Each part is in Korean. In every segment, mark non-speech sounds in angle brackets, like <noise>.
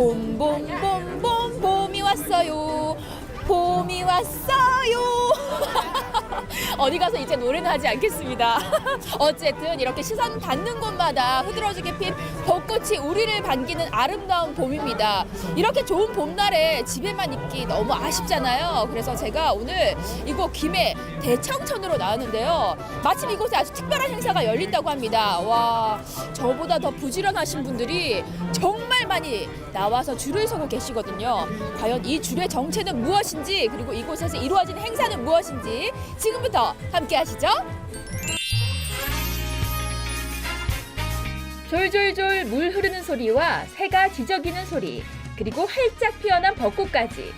봄 봄 봄 봄 봄이 왔어요. 봄이 왔어요. <laughs> 어디 가서 이제 노래는 하지 않겠습니다. <laughs> 어쨌든 이렇게 시선 닿는 곳마다 흐드러지게 핀 벚꽃이 우리를 반기는 아름다운 봄입니다. 이렇게 좋은 봄날에 집에만 있기 너무 아쉽잖아요. 그래서 제가 오늘 이곳 김해 대청천으로 나왔는데요. 마침 이곳에 아주 특별한 행사가 열린다고 합니다. 와, 저보다 더 부지런하신 분들이 정말 많이 나와서 줄을 서고 계시거든요. 과연 이 줄의 정체는 무엇인지 그리고 이곳에서 이루어지는 행사는 무엇인지 지금부터 함께 하시죠. 졸졸졸 물 흐르는 소리와 새가 지저귀는 소리, 그리고 활짝 피어난 벚꽃까지.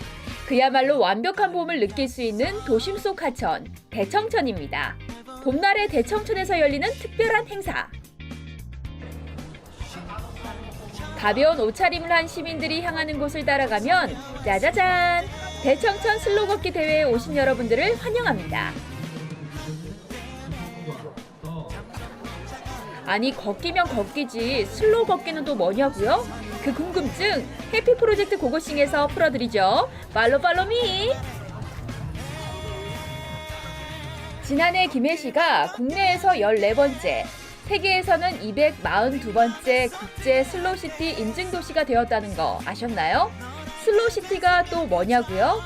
그야말로 완벽한 봄을 느낄 수 있는 도심 속 하천, 대청천입니다. 봄날의 대청천에서 열리는 특별한 행사. 가벼운 옷차림을 한 시민들이 향하는 곳을 따라가면 짜자잔! 대청천 슬로 걷기 대회에 오신 여러분들을 환영합니다. 아니 걷기면 걷기지 슬로우 걷기는 또 뭐냐고요? 그 궁금증 해피 프로젝트 고고싱에서 풀어드리죠. 팔로 팔로미. 지난해 김해시가 국내에서 14번째, 세계에서는 242번째 국제 슬로우시티 인증도시가 되었다는 거 아셨나요? 슬로우시티가 또 뭐냐고요?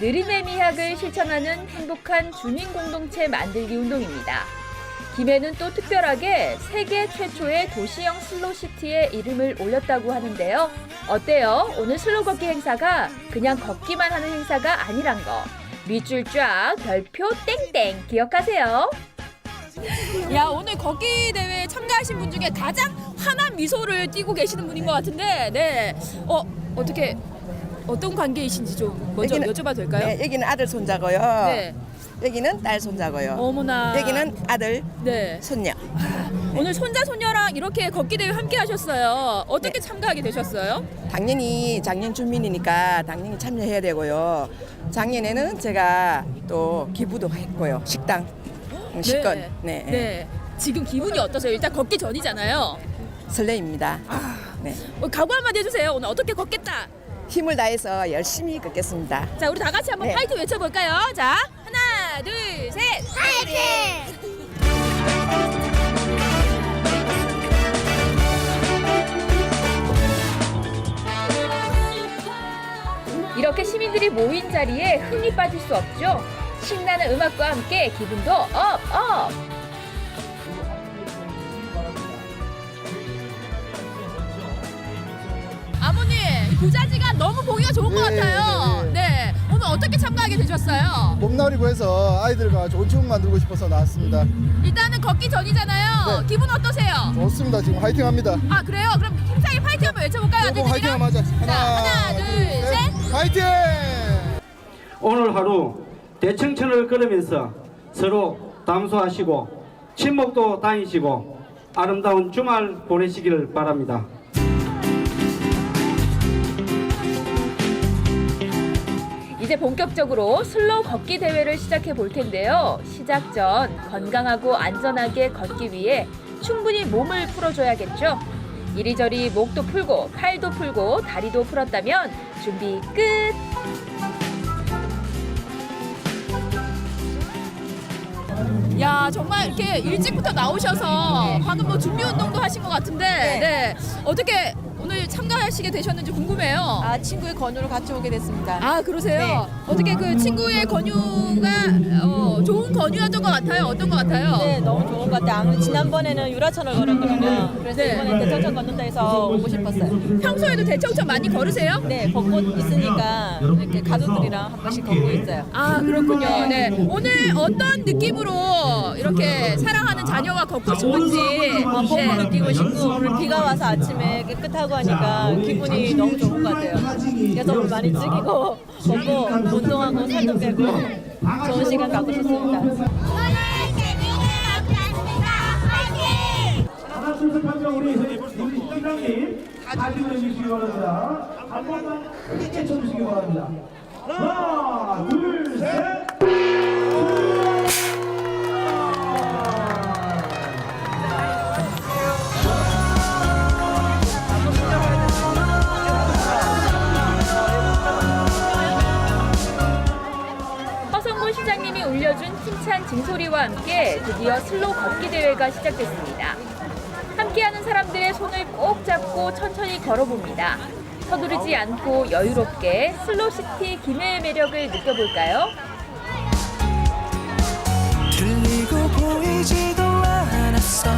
느림의 미학을 실천하는 행복한 주민 공동체 만들기 운동입니다. 김해는 또 특별하게 세계 최초의 도시형 슬로시티의 이름을 올렸다고 하는데요. 어때요? 오늘 슬로 걷기 행사가 그냥 걷기만 하는 행사가 아니란 거. 밑줄 쫙, 별표 땡땡 기억하세요. 야 오늘 걷기 대회에 참가하신 분 중에 가장 환한 미소를 띠고 계시는 분인 것 같은데, 네, 어 어떻게 어떤 관계이신지 좀 먼저 여기는- 여쭤봐도 될까요? 네, 여기는 아들 손자고요. 네. 여기는 딸 손자고요. 어머나. 여기는 아들 네. 손녀. 오늘 손자 손녀랑 이렇게 걷기 대회 함께 하셨어요. 어떻게 참가하게 되셨어요? 당연히 작년 주민이니까 당연히 참여해야 되고요. 작년에는 제가 또 기부도 했고요. 식당, 음, 식권. 네. 네. 지금 기분이 어떠세요? 일단 걷기 전이잖아요. 설레입니다. 네. 어, 각오 한마디 해주세요. 오늘 어떻게 걷겠다. 힘을 다해서 열심히 걷겠습니다. 자, 우리 다 같이 한번 네. 파이팅 외쳐볼까요? 자, 하나, 둘, 셋. 이렇게 시민들이 모인 자리에 흥이 빠질 수 없죠. 신나는 음악과 함께 기분도 업, 업. 아버님, 이 부자지가 너무 보기가 좋은 것 네, 같아요. 네, 네. 오늘 어떻게 참가하게 되셨어요? 봄날이고 해서 아이들과 좋은 추억 만들고 싶어서 나왔습니다. 일단은 걷기 전이잖아요. 네. 기분 어떠세요? 좋습니다. 지금 화이팅합니다. 아 그래요? 그럼 힘차게 파이팅 한번 외쳐볼까요? 조금 화이팅 아들들이랑? 하자. 자, 하나, 둘, 셋. 화이팅! 오늘 하루 대청천을 걸으면서 서로 담소하시고 친목도 다니시고 아름다운 주말 보내시기를 바랍니다. 이제 본격적으로 슬로우 걷기 대회를 시작해 볼 텐데요. 시작 전 건강하고 안전하게 걷기 위해 충분히 몸을 풀어줘야겠죠. 이리저리 목도 풀고 팔도 풀고 다리도 풀었다면 준비 끝. 야 정말 이렇게 일찍부터 나오셔서 방금 뭐 준비 운동도 하신 것 같은데 네. 어떻게 오늘 참가하시게 되셨는지 궁금해요. 아 친구의 권유로 같이 오게 됐습니다. 아 그러세요? 네. 어떻게 그 친구의 권유가 어, 좋은 권유였던 것 같아요? 어떤 것 같아요? 네 너무 좋은 것 같아요. 아무래도 지난번에는 유라천을 걸었거든요. 그래서 네. 이번에 대청천 걷는다 해서 오고 싶었어요. 평소에도 대청천 많이 걸으세요? 네 벚꽃 있으니까 이렇게 가족들이랑 한 번씩 걷고 있어요. 아 그렇군요. 네 오늘 어떤 느낌으로 이렇게 사랑하는 자녀와 걷고 싶은지 아, 네. 느끼고 싶고 오늘 비가 와서 아침에 깨끗하고 하니 까 기분이 너무 좋은 것 같아요. 그래서 오늘 많이 즐기고 걷고 운동하고 살도 빼고 좋은 시간 갖고 싶습니다. 하나 둘셋 하면 우리 우리 팀장님 같이 해주시기 바랍니다. 한 번만 크게 쳐주시기 바랍니다. 하나 둘 셋. 최동훈 시장님이 올려준 칭찬 징소리와 함께 드디어 슬로우 걷기 대회가 시작됐습니다. 함께하는 사람들의 손을 꼭 잡고 천천히 걸어봅니다. 서두르지 않고 여유롭게 슬로시티 김해의 매력을 느껴볼까요? 들리고 보이지도 않았어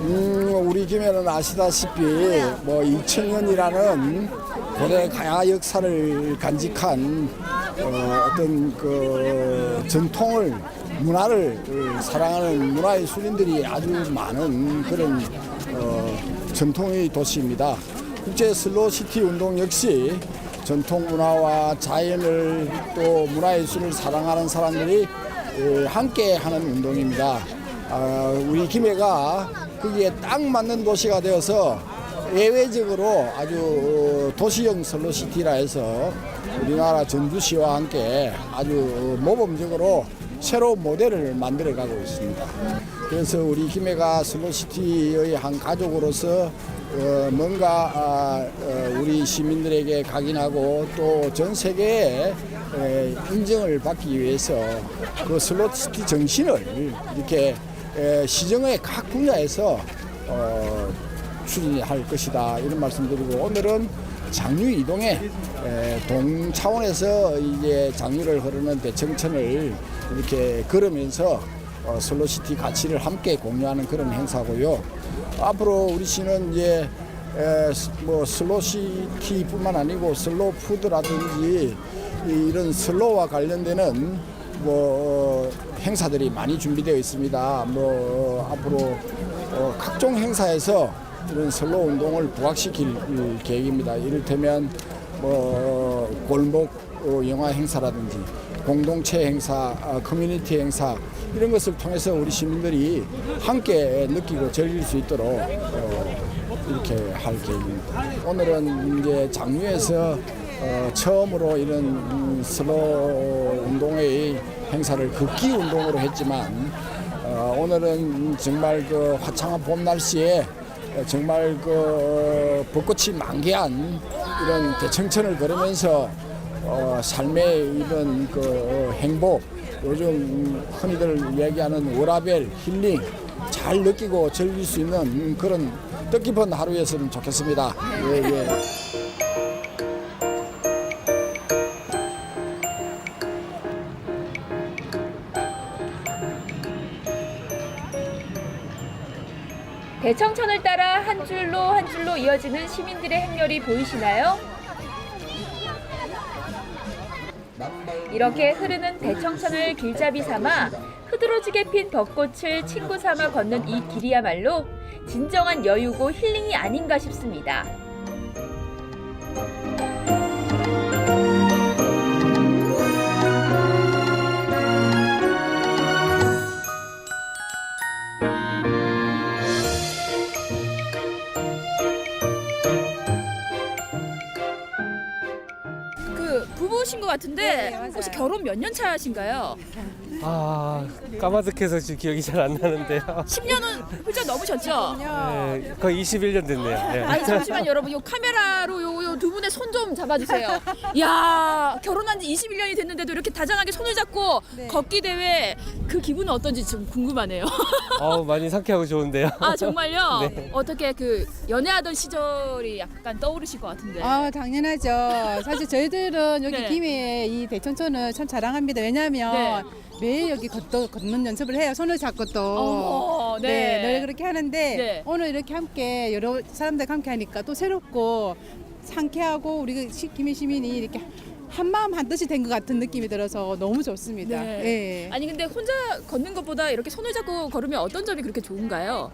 음, 우리 김해는 아시다시피 뭐 2000년이라는 고대 가야 역사를 간직한 어, 어떤 그 전통을 문화를 사랑하는 문화의 수린들이 아주 많은 그런 어, 전통의 도시입니다. 국제 슬로시티 운동 역시 전통 문화와 자연을 또 문화예술을 사랑하는 사람들이 에, 함께 하는 운동입니다. 아, 우리 김해가 거기에 딱 맞는 도시가 되어서 예외적으로 아주 어, 도시형 슬로시티라 해서 우리나라 전주시와 함께 아주 모범적으로 새로운 모델을 만들어 가고 있습니다. 그래서 우리 김해가 슬로시티의 한 가족으로서 어, 뭔가 아, 어, 우리 시민들에게 각인하고 또 전 세계에 에, 인정을 받기 위해서 그 슬로시티 정신을 이렇게 에, 시정의 각 분야에서 어, 추진할 것이다 이런 말씀드리고 오늘은 장류 이동에 에, 동 차원에서 이제 장류를 흐르는 대청천을 이렇게 걸으면서 어, 슬로시티 가치를 함께 공유하는 그런 행사고요. 앞으로 우리 시는 이제 뭐 슬로시티뿐만 아니고 슬로우 푸드라든지 이- 이런 슬로우와 관련되는 뭐 어, 행사들이 많이 준비되어 있습니다. 뭐 어, 앞으로 어, 각종 행사에서 이런 슬로우 운동을 부각시킬 계획입니다. 이를테면 뭐 어, 골목 어, 영화 행사라든지 공동체 행사, 아, 커뮤니티 행사 이런 것을 통해서 우리 시민들이 함께 느끼고 즐길 수 있도록 어, 이렇게 할 계획입니다. 오늘은 이제 장류에서 어, 처음으로 이런 음, 슬로우 운동의 행사를 걷기 운동으로 했지만 어, 오늘은 정말 그 화창한 봄 날씨에 정말 그 벚꽃이 만개한 이런 대청천을 걸으면서 어, 삶의 이런 그 행복 요즘 흔히들 얘기하는 워라벨 힐링 잘 느끼고 즐길 수 있는 그런 뜻깊은 하루였으면 좋겠습니다. 예, 예. 대청천을 따라 한 줄로 한 줄로 이어지는 시민들의 행렬이 보이시나요? 이렇게 흐르는 대청천을 길잡이 삼아 흐드러지게 핀 벚꽃을 친구 삼아 걷는 이 길이야말로 진정한 여유고 힐링이 아닌가 싶습니다. 같은데 혹시 결혼 몇 년 차신가요? 아 까마득해서 지금 기억이 잘 안 나는데요. 10년은 훌쩍 넘으셨죠? 네, 거의 21년 됐네요. 네. 아니 잠시만 여러분 요 카메라로 요 요 두 분의 손 좀 잡아주세요. 야 결혼한 지 21년이 됐는데도 이렇게 다정하게 손을 잡고 걷기 대회 그 기분은 어떤지 좀 궁금하네요. <laughs> 어우 많이 상쾌하고 좋은데요. 아 정말요? <laughs> 네. 어떻게 그 연애하던 시절이 약간 떠오르실 것 같은데. 아 당연하죠. 사실 저희들은 여기 네. 김해 이 대천천을 참 자랑합니다. 왜냐하면 네. 매일 여기 걷도, 걷는 연습을 해요. 손을 잡고 또. 어머, 네. 네. 늘 그렇게 하는데 네. 오늘 이렇게 함께 여러 사람들과 함께 하니까 또 새롭고 상쾌하고 우리 그 시- 김해 시민이 이렇게 한 마음 한 뜻이 된 것 같은 느낌이 들어서 너무 좋습니다. 네. 예. 아니 근데 혼자 걷는 것보다 이렇게 손을 잡고 걸으면 어떤 점이 그렇게 좋은가요?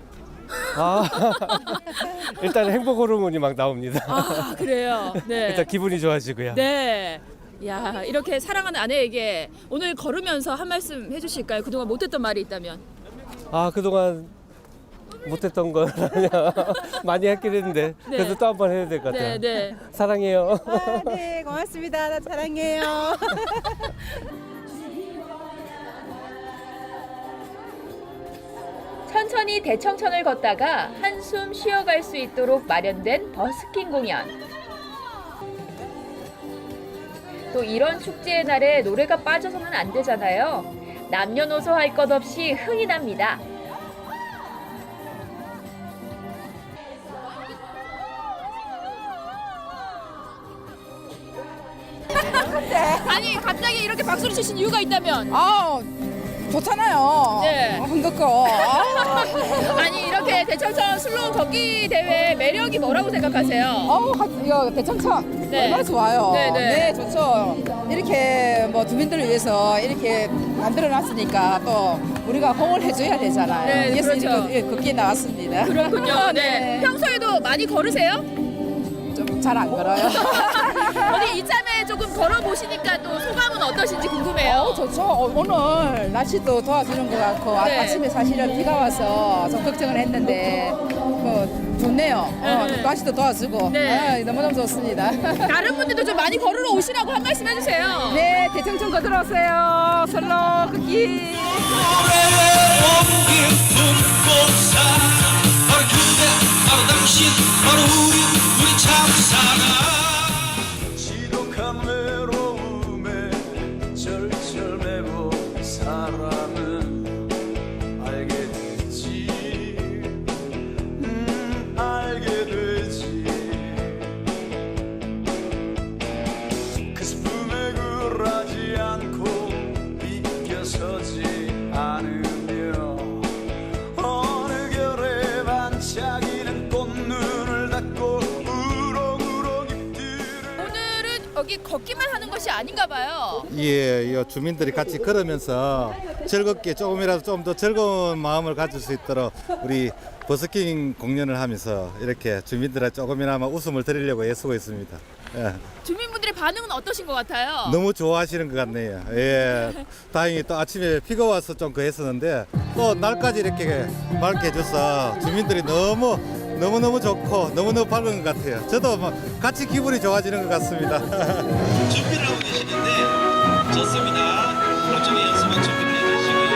아 <laughs> 일단 행복 호르몬이 막 나옵니다. 아 그래요. 네. <laughs> 일단 기분이 좋아지고요. 네. 야 이렇게 사랑하는 아내에게 오늘 걸으면서 한 말씀 해주실까요? 그동안 못했던 말이 있다면. 아 그동안 못했던 건 <laughs> 많이 했긴 했는데 그래도 또 한 번 해야 될 것 같아요. 네, 네. 사랑해요. 아, 네, 고맙습니다. 나 사랑해요. <laughs> 천천히 대청천을 걷다가 한숨 쉬어갈 수 있도록 마련된 버스킹 공연. 또 이런 축제의 날에 노래가 빠져서는 안 되잖아요. 남녀노소 할 것 없이 흥이 납니다. <laughs> 아니 갑자기 이렇게 박수를 치신 이유가 있다면 아 좋잖아요. 네. 흥겹고. 아, <laughs> 아니 이렇게 대청천 슬로우 걷기 대회 매력이 뭐라고 생각하세요? 어우, 하- 이거 대청천 네. 얼마나 좋아요. 네, 네. 좋죠. 이렇게 뭐 주민들을 위해서 이렇게 만들어 놨으니까 또 우리가 호응을 해줘야 되잖아요. 네, 그래서 그렇죠. 이렇게 예, 걷기에 나왔습니다. 그렇군요. <laughs> 네. 평소에도 많이 걸으세요? 좀 잘 안 걸어요. <laughs> 어디 이참에 조금 걸어보시니까 또 소감은 어떠신지 궁금해요. 어, 좋죠. 어, 오늘 날씨도 도와주는 것 같고 아, 네. 아침에 사실은 비가 와서 좀 걱정을 했는데 어, 좋네요. 어, 네. 날씨도 도와주고 네. 어, 너무너무 좋습니다. <laughs> 다른 분들도 좀 많이 걸으러 오시라고 한 말씀 해주세요. 네, 대청천 거들어 오세요. 슬로 걷기. 바로 그대 바로 당신 바로 우리 우리 참 사랑 아닌가 봐요. 예, 이 주민들이 같이 걸으면서 즐겁게 조금이라도 좀 더 즐거운 마음을 가질 수 있도록 우리 버스킹 공연을 하면서 이렇게 주민들의 조금이나마 웃음을 드리려고 애쓰고 있습니다. 예, 주민분들의 반응은 어떠신 것 같아요? 너무 좋아하시는 것 같네요. 예, 다행히 또 아침에 비가 와서 좀 그랬었는데 또 날까지 이렇게 맑게 해줘서 주민들이 너무 너무 너무 좋고 너무 너무 밝은 것 같아요. 저도 막 같이 기분이 좋아지는 것 같습니다. <laughs> 좋습니다. 나중에 연습은 준비를 해주시고요.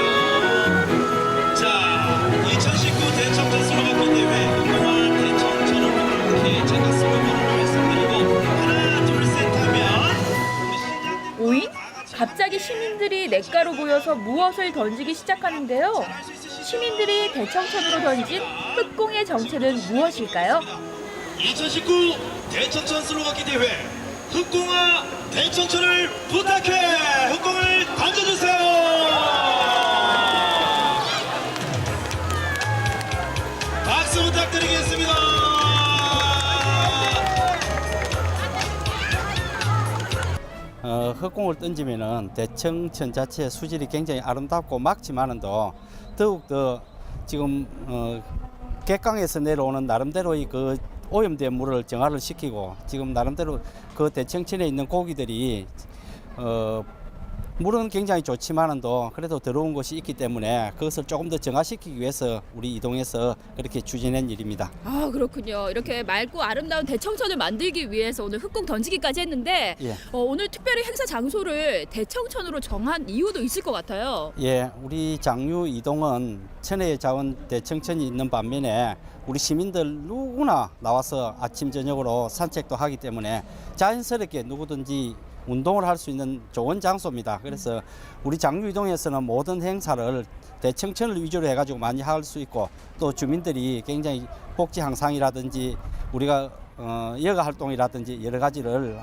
자, 2019 대청천 슬로바키 대회 응원 대청천을 이렇게 제가 슬로건을 말씀드리고 하나 둘 셋 하면 우리 오잉? 갑자기 시민들이 냇가로 모여서 무엇을 던지기 시작하는데요. 시민들이 대청천으로 던진 흑공의 정체는 무엇일까요? 2019 대청천 슬로바키 대회 흑공아 대청천을 부탁해! 흑공을 던져주세요! 박수 부탁드리겠습니다! 어, 흑공을 던지면은 대청천 자체의 수질이 굉장히 아름답고 막지만은도 더욱더 지금 어, 객강에서 내려오는 나름대로의 그 오염된 물을 정화를 시키고 지금 나름대로 그 대청천에 있는 고기들이 어, 물은 굉장히 좋지만은도 그래도 더러운 것이 있기 때문에 그것을 조금 더 정화시키기 위해서 우리 이동해서 그렇게 추진한 일입니다. 아 그렇군요. 이렇게 맑고 아름다운 대청천을 만들기 위해서 오늘 흑공 던지기까지 했는데 예. 어, 오늘 특별히 행사 장소를 대청천으로 정한 이유도 있을 것 같아요. 예, 우리 장류 이동은 천혜의 자원 대청천이 있는 반면에 우리 시민들 누구나 나와서 아침 저녁으로 산책도 하기 때문에 자연스럽게 누구든지 운동을 할 수 있는 좋은 장소입니다. 그래서 우리 장류 이동에서는 모든 행사를 대청천을 위주로 해가지고 많이 할 수 있고 또 주민들이 굉장히 복지 향상이라든지 우리가 어, 여가 활동이라든지 여러 가지를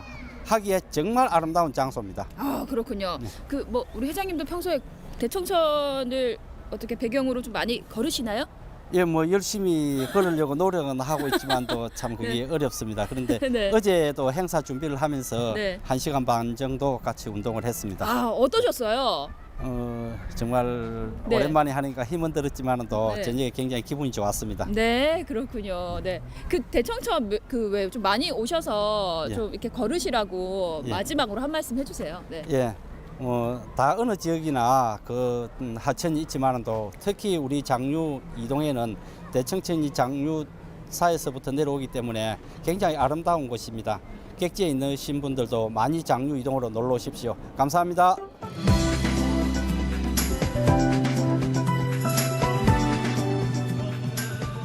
하기에 정말 아름다운 장소입니다. 아 그렇군요. 네. 그뭐 우리 회장님도 평소에 대청천을 어떻게 배경으로 좀 많이 걸으시나요? 예, 뭐 열심히 걸으려고 노력은 하고 있지만도 <laughs> 참 그게 어렵습니다. 그런데 <laughs> 네. 어제도 행사 준비를 하면서 네. 한 시간 반 정도 같이 운동을 했습니다. 아 어떠셨어요? 어, 정말 네. 오랜만에 하니까 힘은 들었지만도 네. 저녁에 굉장히 기분이 좋았습니다. 네 그렇군요. 네그 대청천 그왜 좀 많이 오셔서 예. 좀 이렇게 걸으시라고 예. 마지막으로 한 말씀 해주세요. 네. 예. 어, 다 어느 지역이나 그 음, 하천이 있지만도 특히 우리 장류 이동에는 대청천이 장류사에서부터 내려오기 때문에 굉장히 아름다운 곳입니다. 객지에 있으신 분들도 많이 장류 이동으로 놀러 오십시오. 감사합니다.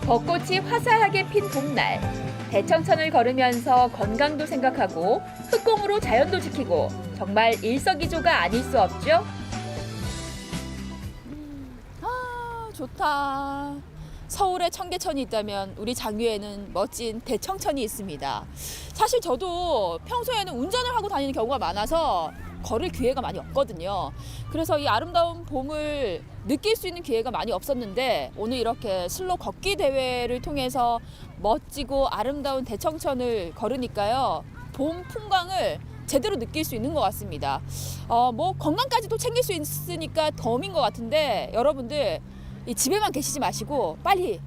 벚꽃이 화사하게 핀 봄날 대청천을 걸으면서 건강도 생각하고 흑공으로 자연도 지키고 정말 일석이조가 아닐 수 없죠. 아, 좋다. 서울에 청계천이 있다면 우리 장유에는 멋진 대청천이 있습니다. 사실 저도 평소에는 운전을 하고 다니는 경우가 많아서 걸을 기회가 많이 없거든요. 그래서 이 아름다운 봄을 느낄 수 있는 기회가 많이 없었는데 오늘 이렇게 슬로 걷기 대회를 통해서 멋지고 아름다운 대청천을 걸으니까요. 봄 풍광을 제대로 느낄 수 있는 것 같습니다. 어, 뭐 건강까지도 챙길 수 있으니까 덤인 것 같은데 여러분들 이 집에만 계시지 마시고 빨리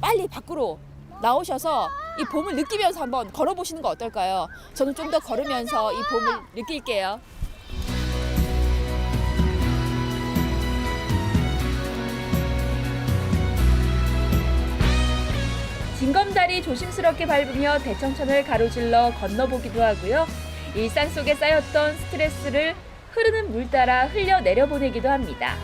빨리 밖으로 나오셔서 이 봄을 느끼면서 한번 걸어보시는 거 어떨까요? 저는 좀 더 걸으면서 이 봄을 느낄게요. 징검다리 조심스럽게 밟으며 대청천을 가로질러 건너보기도 하고요. 일상 속에 쌓였던 스트레스를 흐르는 물 따라 흘려 내려보내기도 합니다.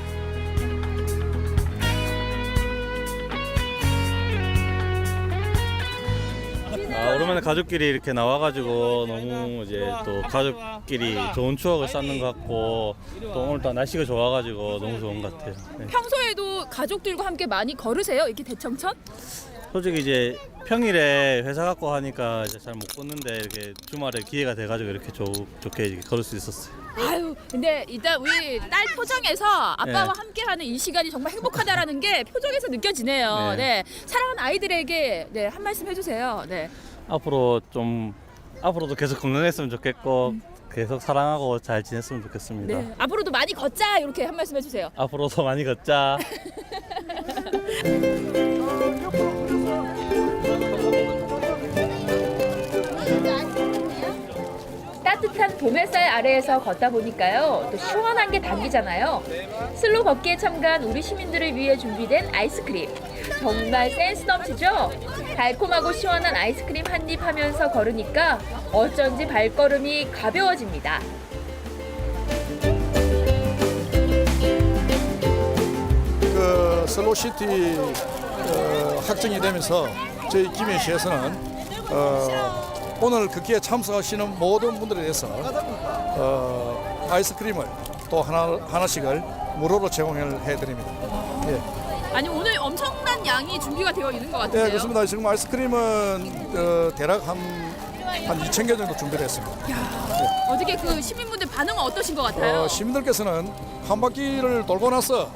아, 오랜만에 가족끼리 이렇게 나와가지고 너무 이제 또 가족끼리 좋은 추억을 쌓는 것 같고 또 오늘 또 날씨가 좋아가지고 너무 좋은 것 같아요. 네. 평소에도 가족들과 함께 많이 걸으세요? 이렇게 대청천? 솔직히 이제 평일에 회사 갖고 하니까 이제 잘 못 걷는데 이렇게 주말에 기회가 돼가지고 이렇게 좋, 좋게 이렇게 걸을 수 있었어요. 아유, 근데 일단 우리 딸 표정에서 아빠와 네. 함께하는 이 시간이 정말 행복하다라는 게 표정에서 느껴지네요. 네, 네. 사랑하는 아이들에게 네, 한 말씀 해주세요. 네. 앞으로 좀 앞으로도 계속 건강했으면 좋겠고 계속 사랑하고 잘 지냈으면 좋겠습니다. 네. 앞으로도 많이 걷자 이렇게 한 말씀 해주세요. 앞으로도 많이 걷자. <laughs> 따뜻한 봄 햇살 아래에서 걷다 보니까요. 또 시원한 게 당기잖아요. 슬로 걷기에 참가한 우리 시민들을 위해 준비된 아이스크림. 정말 센스 넘치죠? 달콤하고 시원한 아이스크림 한 입 하면서 걸으니까 어쩐지 발걸음이 가벼워집니다. 그 슬로시티 어, 확정이 되면서 저희 김해시에서는 어, 오늘 극기에 참석하시는 모든 분들에 대해서 어, 아이스크림을 또 하나 하나씩을 무료로 제공을 해드립니다. 예. 아니 오늘 엄청난 양이 준비가 되어 있는 것 같은데요. 네, 그렇습니다. 지금 아이스크림은 어, 대략 한, 한 2천 개 정도 준비를 했습니다. 어떻게 그 시민분들 반응은 어떠신 것 같아요? 어, 시민들께서는 한 바퀴를 돌고 나서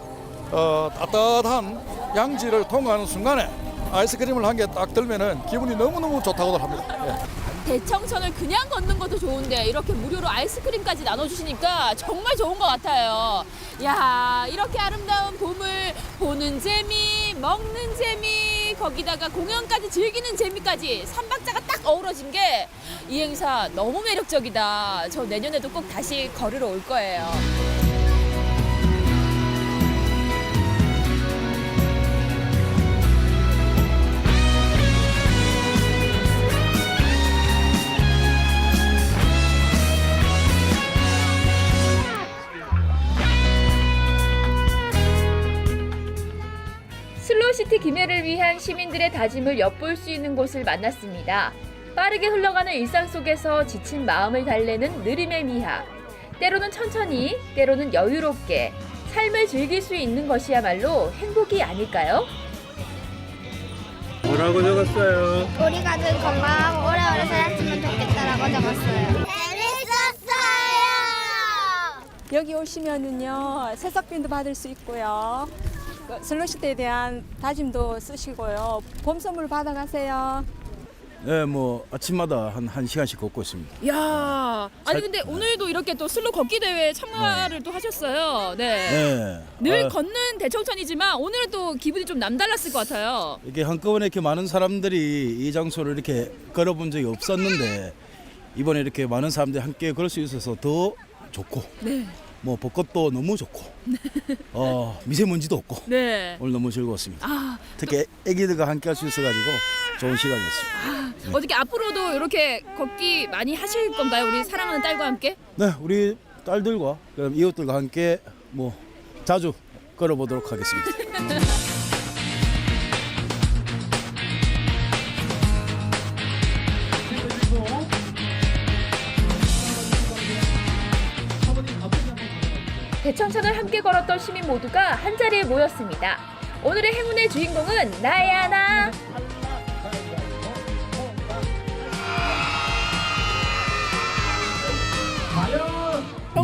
어, 따뜻한 양지를 통과하는 순간에 아이스크림을 한 개 딱 들면은 기분이 너무너무 좋다고들 합니다. 예. 대청천을 그냥 걷는 것도 좋은데 이렇게 무료로 아이스크림까지 나눠주시니까 정말 좋은 것 같아요. 야 이렇게 아름다운 봄을 보는 재미, 먹는 재미, 거기다가 공연까지 즐기는 재미까지 삼박자가 딱 어우러진 게 이 행사 너무 매력적이다. 저 내년에도 꼭 다시 걸으러 올 거예요. 시티 김해를 위한 시민들의 다짐을 엿볼 수 있는 곳을 만났습니다. 빠르게 흘러가는 일상 속에서 지친 마음을 달래는 느림의 미학. 때로는 천천히, 때로는 여유롭게 삶을 즐길 수 있는 것이야말로 행복이 아닐까요? 뭐라고 적었어요? 우리 가족 건강하고 오래오래 살았으면 좋겠다라고 적었어요. 재밌었어요. 여기 오시면은요 새싹빈도 받을 수 있고요. 그 슬로시대에 대한 다짐도 쓰시고요. 봄 선물 받아가세요. 네, 뭐 아침마다 한 1시간씩 걷고 있습니다. 야 아니 근데 오늘도 이렇게 또 슬로 걷기 대회에 참가를 또 하셨어요. 네. 네. 늘 아, 걷는 대청천이지만 오늘은 또 기분이 좀 남달랐을 것 같아요. 이게 한꺼번에 이렇게 많은 사람들이 이 장소를 이렇게 걸어본 적이 없었는데 이번에 이렇게 많은 사람들이 함께 걸을 수 있어서 더 좋고 네. 뭐 벚꽃도 너무 좋고 <laughs> 어, 미세먼지도 없고 네. 오늘 너무 즐거웠습니다. 아, 특히 애기들과 함께 할 수 있어가지고 좋은 시간이었습니다. 아 어떻게 앞으로도 이렇게 걷기 많이 하실 건가요? 우리 사랑하는 딸과 함께? 네, 우리 딸들과 그럼 이웃들과 함께 뭐 자주 걸어보도록 하겠습니다. <laughs> 대청천을 함께 걸었던 시민 모두가 한자리에 모였습니다. 오늘의 행운의 주인공은 나야 나.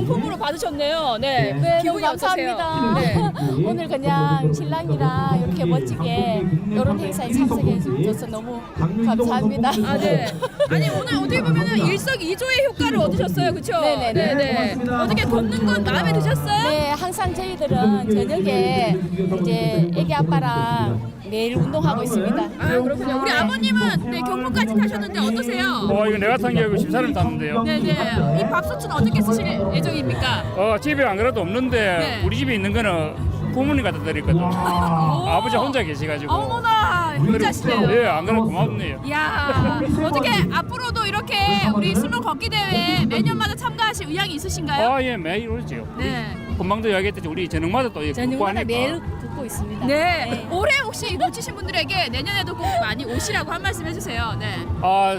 경품으로 받으셨네요. 네. 네, 기분이 너무 어떠세요? 감사합니다. 네. 오늘 그냥 신랑이랑 이렇게 멋지게 이런 행사에 참석해 주셔서 너무 감사합니다. 아, 네. 아니 오늘 어떻게 보면은 일석이조의 효과를 얻으셨어요, 그렇죠? 네네네. 네네. 어떻게 걷는 건 마음에 드셨어요? 네, 항상 저희들은 저녁에 이제 애기 아빠랑 매일 운동하고 있습니다. 아 그렇군요. 우리 아버님은 네, 경포까지 타셨는데 어떠세요? 어 이거 내가 탄 게 아니고 심사를 탔는데요. 네네. 이 밥솥은 어떻게 쓰실 예정 입니까? 어 집에 안 그래도 없는데 네. 우리 집에 있는 거는 부모님 갖다 드렸거든. <laughs> 아버지 혼자 계시가지고. 어머나 혼자시네요. 예, 안 그래도 고맙네요. 이야 어떻게 앞으로도 이렇게 우리 슬로 걷기 대회 매년마다 참가하실 의향이 있으신가요? 아 예, 매일 오죠. 네. 금방도 이야기했듯이 우리 저녁마다 또 저녁마다 하니까. 매일 듣고 있습니다. 네. 올해 혹시 놓치신 분들에게 내년에도 꼭 많이 오시라고 한 말씀 해주세요. 네. 아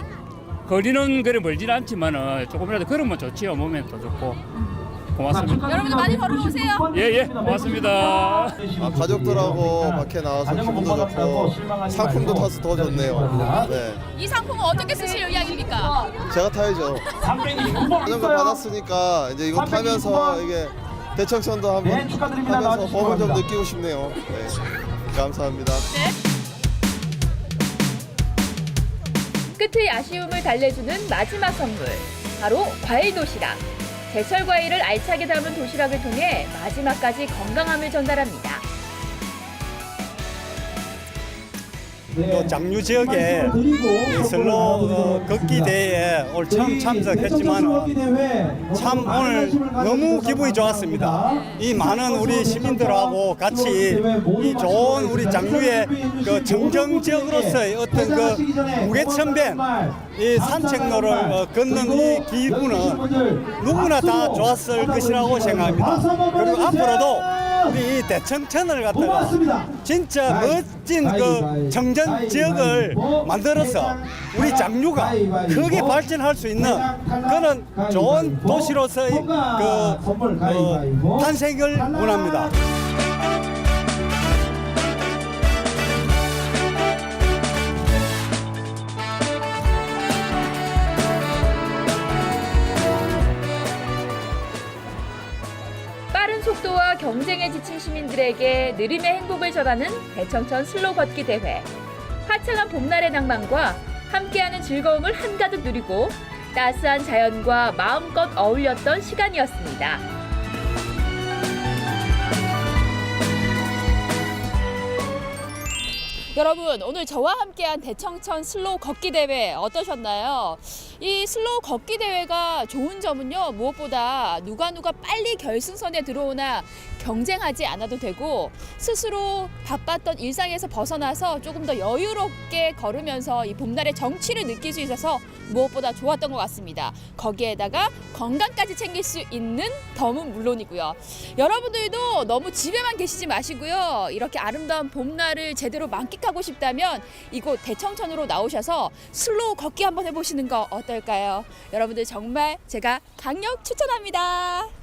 거리는 그래 멀진 않지만은 조금이라도 걸으면 좋지요. 몸에 더 좋고. 고맙습니다. 여러분들 많이 걸어오세요. 예, 예, 고맙습니다. 아, 가족들하고 밖에 나와서 기분도 좋고 상품도 타서 더 좋네요. 네, 이 상품은 어떻게 쓰실 의향입니까? 제가 타야죠. 자전거 받았으니까 이제 이거 타면서 이게 대청천도 한번 타면서 봄을 좀 느끼고 싶네요. 네, 감사합니다. 끝의 아쉬움을 달래주는 마지막 선물. 바로 과일 도시락. 제철 과일을 알차게 담은 도시락을 통해 마지막까지 건강함을 전달합니다. 또 장류 지역에 이 슬로 어, 걷기 대회에 올 처음 참석했지만 참 오늘 너무 기분이 좋았습니다. 이 많은 우리 시민들하고 같이 이 좋은 우리 장류의 그 정정 지역으로서의 어떤 그 무게천변 이 산책로를 어, 걷는 이 기분은 누구나 다 좋았을 것이라고 생각합니다. 그리고 앞으로도 우리 이 대청천을 갖다가 진짜 멋진 그 정전 지역을 만들어서 우리 장류가 크게 발전할 수 있는 그런 좋은 도시로서의 그 어, 탄생을 원합니다. 경쟁에 지친 시민들에게 느림의 행복을 전하는 대청천 슬로 걷기 대회. 화창한 봄날의 낭만과 함께하는 즐거움을 한가득 누리고 따스한 자연과 마음껏 어울렸던 시간이었습니다. 여러분 오늘 저와 함께한 대청천 슬로우 걷기 대회 어떠셨나요? 이 슬로우 걷기 대회가 좋은 점은요 무엇보다 누가 누가 빨리 결승선에 들어오나 경쟁하지 않아도 되고 스스로 바빴던 일상에서 벗어나서 조금 더 여유롭게 걸으면서 이 봄날의 정취를 느낄 수 있어서 무엇보다 좋았던 것 같습니다. 거기에다가 건강까지 챙길 수 있는 덤은 물론이고요. 여러분들도 너무 집에만 계시지 마시고요. 이렇게 아름다운 봄날을 제대로 만끽하고 싶다면 이곳 대청천으로 나오셔서 슬로우 걷기 한번 해보시는 거 어떨까요? 여러분들 정말 제가 강력 추천합니다.